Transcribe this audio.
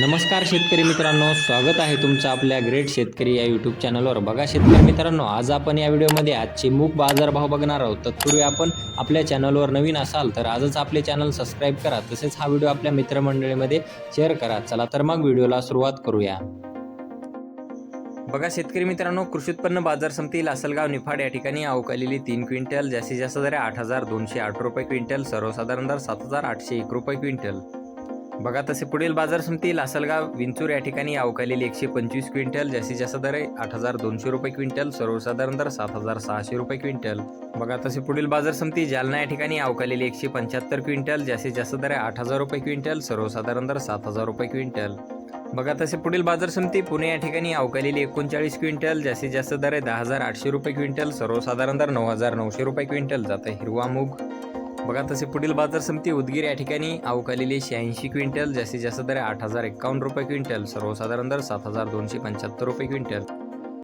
नमस्कार शेतकरी मित्रांनो स्वागत आहे तुमचं आपल्या ग्रेट शेतकरी या यूट्यूब चॅनलवर बघा शेतकरी मित्रांनो आज आपण या व्हिडिओमध्ये आजचे मूग बाजारभाव बघणार आहोत. तत्पूर्वी आपण आपल्या चॅनलवर नवीन असाल तर आजच आपले चॅनल सबस्क्राईब करा. तसेच हा व्हिडिओ आपल्या मित्रमंडळीमध्ये शेअर करा. चला तर मग व्हिडिओला सुरुवात करूया. बघा शेतकरी मित्रांनो कृषी उत्पन्न बाजार समिती लासलगाव निफाड या ठिकाणी अवकालेली तीन क्विंटल जास्तीत जास्त दर आठ हजार दोनशे आठ रुपये क्विंटल सर्वसाधारण दर सात हजार आठशे एक रुपये क्विंटल. बघा तसे पुढील बाजार समिती लासलगाव विंचूर या ठिकाणी अवकालेली एकशे पंचवीस क्विंटल जास्तीत जास्त दर आहे आठ हजार दोनशे रुपये क्विंटल सर्वसाधारण दर सात हजार सहाशे रुपये क्विंटल. बघा तसे पुढील बाजार समिती जालना या ठिकाणी अवकालेली एकशे पंच्याहत्तर क्विंटल जास्तीत जास्त दर आहे आठ हजार रुपये क्विंटल सर्वसाधारण दर सात हजार रुपये क्विंटल. बघा तसे पुढील बाजार समिती पुणे या ठिकाणी अवकालेली एकोणचाळीस क्विंटल जास्तीत जास्त दर आहे दहा हजार आठशे रुपये क्विंटल सर्वसाधारण दर नऊ हजार नऊशे रुपये क्विंटल जातं हिरवा मूग. बघा तसे पुढील बाजार समिती उदगीर या ठिकाणी अवकालेली शहाऐंशी क्विंटल जास्तीत जास्त दर आठ हजार एक्कावन्न रुपये क्विंटल सर्वसाधारण दर सात हजार दोनशे पंच्याहत्तर रुपये क्विंटल.